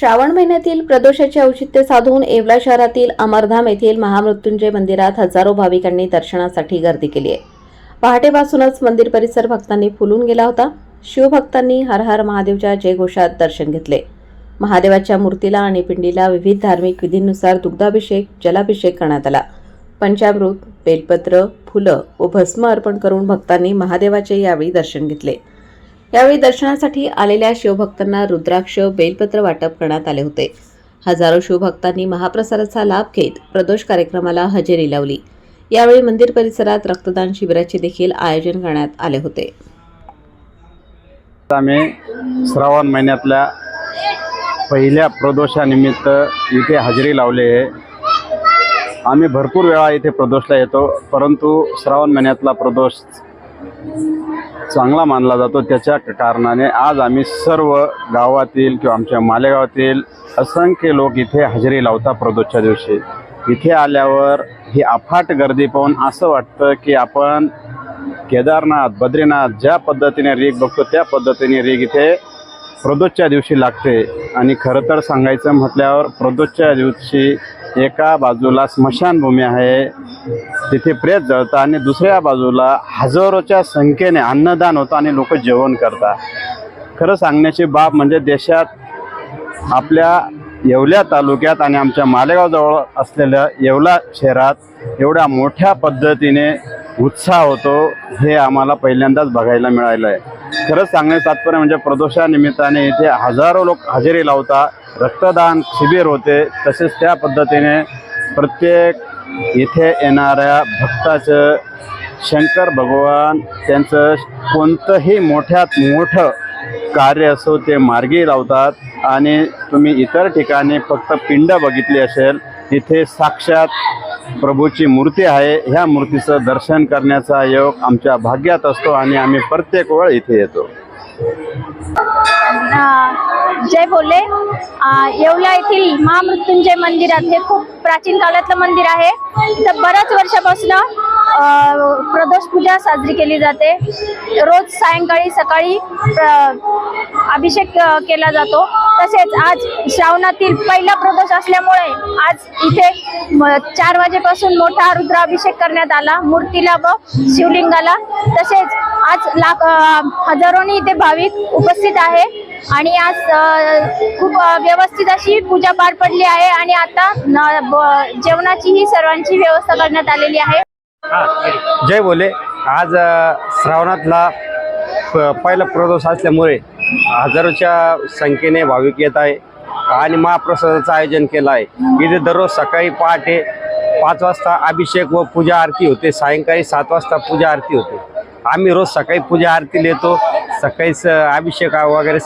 श्रावण महिन्यातील प्रदोषाचे औचित्य साधून येवला शहरातील अमरधाम येथील महामृत्युंजय मंदिरात हजारो भाविकांनी दर्शनासाठी गर्दी केली आहे. पहाटेपासूनच मंदिर परिसर भक्तांनी फुलून गेला होता. शिवभक्तांनी हर हर महादेवच्या जयघोषात दर्शन घेतले. महादेवाच्या मूर्तीला आणि पिंडीला विविध धार्मिक विधींनुसार दुग्धाभिषेक जलाभिषेक करण्यात आला. पंचामृत बेलपत्र फुलं व भस्म अर्पण करून भक्तांनी महादेवाचे यावेळी दर्शन घेतले. यावेळी दर्शनासाठी आलेल्या शिवभक्तांना रुद्राक्ष बेलपत्र वाटप करण्यात आले होते. हजारो शिवभक्तांनी महाप्रसादाचा लाभ घेत प्रदोष कार्यक्रमाला हजेरी लावली. यावेळी मंदिर परिसरात रक्तदान शिबिराचे देखील आयोजन करण्यात आले होते. आम्ही श्रावण महिन्यातल्या पहिल्या प्रदोषानिमित्त इथे हजेरी लावली आहे. आम्ही भरपूर वेळा इथे प्रदोषला येतो परंतु श्रावण महिन्यातला प्रदोष चांगला मानला जातो त्याच्या कारणाने. आज आम्ही सर्व गावातील किंवा आमच्या मालेगावातील असंख्य लोक इथे हजेरी लावतात प्रदोषच्या दिवशी. इथे आल्यावर ही अफाट गर्दी पाहून असं वाटतं की आपण केदारनाथ बद्रीनाथ ज्या पद्धतीने रीग बघतो त्या पद्धतीने रीग इथे प्रदोषच्या दिवशी लागते. आणि खरं तर सांगायचं म्हटल्यावर प्रदोषच्या दिवशी एका बाजूला स्मशानभूमी आहे. तिथे प्रेत जळतं आणि दुसऱ्या बाजूला हजारोच्या संख्येने अन्नदान होतं आणि लोक जेवण करतात. खरं सांगण्याची बाब म्हणजे देशात आपल्या येवल्या तालुक्यात आणि आमच्या मालेगावजवळ असलेल्या येवला शहरात एवढ्या मोठ्या पद्धतीने उत्साह होतो हे आम्हाला पहिल्यांदाच बघायला मिळालं आहे खरंच सांगण्याचं तात्पर्य म्हणजे प्रदोषानिमित्ताने इथे हजारो लोक हजेरी लावतात रक्तदान शिबिर होते. तसेच त्या पद्धतीने प्रत्येक इथे येणाऱ्या भक्ताचं शंकर भगवान त्यांचं कोणतंही मोठ्यात मोठं कार्य असो ते मार्गी लावतात. आणि तुम्ही इतर ठिकाणी फक्त पिंड बघितली असेल इथे साक्षात प्रभूची मूर्ती आहे. ह्या मूर्तीचं दर्शन करण्याचा योग आमच्या भाग्यात असतो आणि आम्ही प्रत्येक वेळ इथे येतो. जय बोले. येवला येथील महामृत्युंजय मंदिरात हे खूप प्राचीन काळातलं मंदिर आहे. इथं बऱ्याच वर्षापासून प्रदोष पूजा साजरी केली जाते. रोज सायंकाळी सकाळी अभिषेक केला जातो. तसेच आज श्रावणातील पहिला प्रदोष असल्यामुळे आज इथे चार वाजेपासून मोठा रुद्राभिषेक करण्यात आला मूर्तीला व शिवलिंगाला. तसेच आज लाख हजारोनी इथे भाविक उपस्थित आहे. आणि आज खूप व्यवस्थित अशी पूजा पार पडली आहे आणि आता न- ब- जेवणाचीही सर्वांची व्यवस्था करण्यात आलेली आहे. जय बोले. आज श्रावणातला पहिला प्रदोष असल्यामुळे हजारोच्या संख्येने भाविक येत आहे. आणि महाप्रसादाचं आयोजन केलं आहे. इथे दररोज सकाळी पहाटे पाच वाजता अभिषेक व पूजा आरती होते. सायंकाळी सात वाजता पूजा आरती होते. आम्ही रोज सकाळी पूजा आरती येतो सकाळी स अभिषेक वगैरे